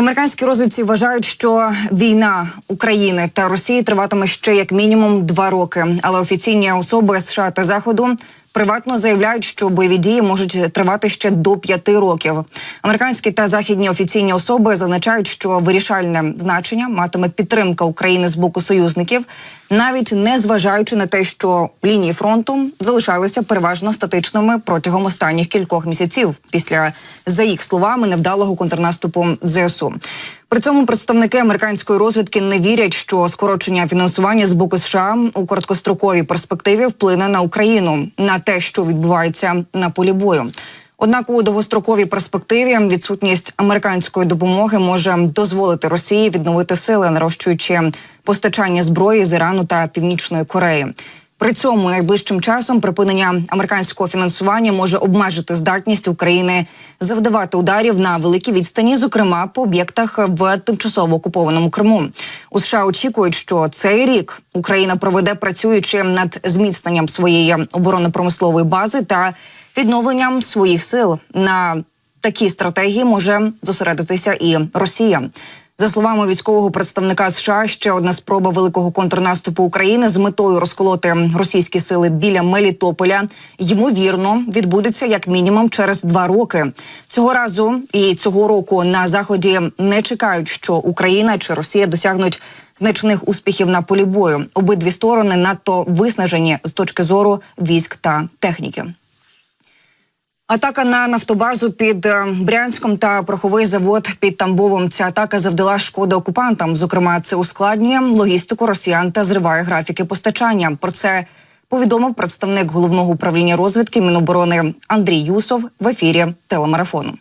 Американські розвідці вважають, що війна України та Росії триватиме ще як мінімум два роки. Але офіційні особи США та Заходу приватно заявляють, що бойові дії можуть тривати ще до п'яти років. Американські та західні офіційні особи зазначають, що вирішальне значення матиме підтримка України з боку союзників, навіть не зважаючи на те, що лінії фронту залишалися переважно статичними протягом останніх кількох місяців після, за їх словами, невдалого контрнаступу ЗСУ. При цьому представники американської розвідки не вірять, що скорочення фінансування з боку США у короткостроковій перспективі вплине на Україну на те, що відбувається на полі бою. Однак у довгостроковій перспективі відсутність американської допомоги може дозволити Росії відновити сили, нарощуючи постачання зброї з Ірану та Північної Кореї. При цьому найближчим часом припинення американського фінансування може обмежити здатність України завдавати ударів на великій відстані, зокрема по об'єктах в тимчасово окупованому Криму. У США очікують, що цей рік Україна проведе працюючи над зміцненням своєї оборонно-промислової бази та відновленням своїх сил. На такій стратегії може зосередитися і Росія. За словами військового представника США, ще одна спроба великого контрнаступу України з метою розколоти російські сили біля Мелітополя ймовірно відбудеться як мінімум через два роки. Цього разу і цього року на заході не чекають, що Україна чи Росія досягнуть значних успіхів на полі бою. Обидві сторони надто виснажені з точки зору військ та техніки. Атака на нафтобазу під е, Брянськом та проховий завод під Тамбовом. Ця атака завдала шкоди окупантам. Зокрема, це ускладнює логістику росіян та зриває графіки постачання. Про це повідомив представник головного управління розвідки Міноборони Андрій Юсов в ефірі телемарафону.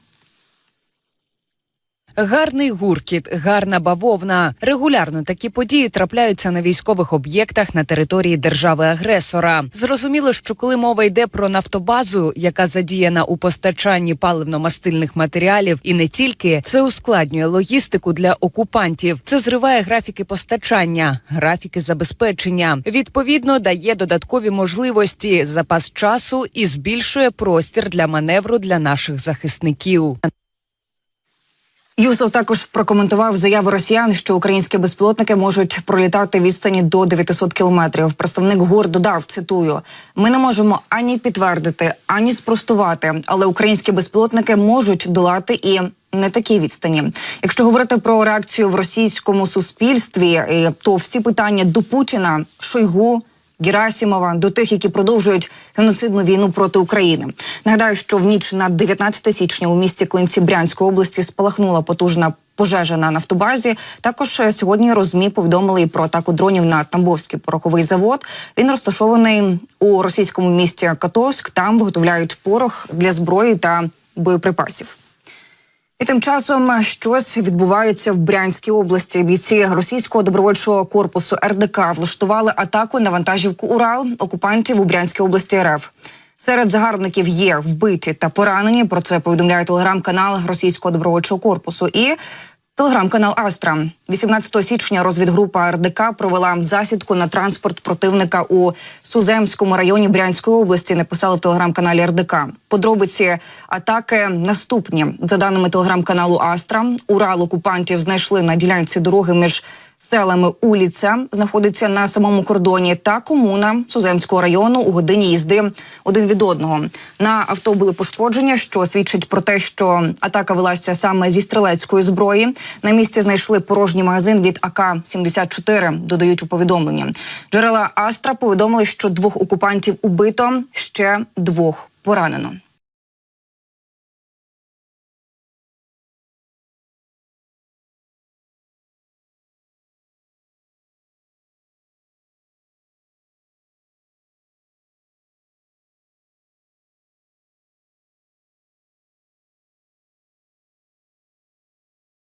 Гарний гуркіт, гарна бавовна. Регулярно такі події трапляються на військових об'єктах на території держави-агресора. Зрозуміло, що коли мова йде про нафтобазу, яка задіяна у постачанні паливно-мастильних матеріалів, і не тільки це ускладнює логістику для окупантів. Це зриває графіки постачання, графіки забезпечення. Відповідно, дає додаткові можливості, запас часу і збільшує простір для маневру для наших захисників. Юсов також прокоментував заяву росіян, що українські безпілотники можуть пролітати відстані до 900 кілометрів. Представник ГУР додав: цитую: ми не можемо ані підтвердити, ані спростувати, але українські безпілотники можуть долати і. Не такі відстані. Якщо говорити про реакцію в російському суспільстві, е, то всі питання до Путіна, Шойгу, Герасімова до тих, які продовжують геноцидну війну проти України. Нагадаю, що в ніч на 19 січня у місті Клинці Брянської області спалахнула потужна пожежа на нафтобазі. Також е, сьогодні розмі повідомили про атаку дронів на Тамбовський пороховий завод. Він розташований у російському місті Катовськ. Там виготовляють порох для зброї та боєприпасів. І тим часом щось відбувається в Брянській області. Бійці російського добровольчого корпусу РДК влаштували атаку на вантажівку Урал окупантів у Брянській області РФ. Серед загарбників є вбиті та поранені. Про це повідомляє телеграм-канал російського добровольчого корпусу. І Телеграм-канал Астра 18 січня розвідгрупа РДК провела засідку на транспорт противника у Суземському районі Брянської області. Написали в телеграм-каналі РДК. Подробиці атаки наступні за даними телеграм-каналу Астра. Урал окупантів знайшли на ділянці дороги між селами Уліця, знаходиться на самому кордоні, та комуна Суземського району у годині їзди один від одного. На авто були пошкодження, що свідчить про те, що атака велася саме зі стрілецької зброї. На місці знайшли порожній магазин від АК-74, Додають у повідомленні. Джерела Астра повідомили, що двох окупантів убито ще двох поранено.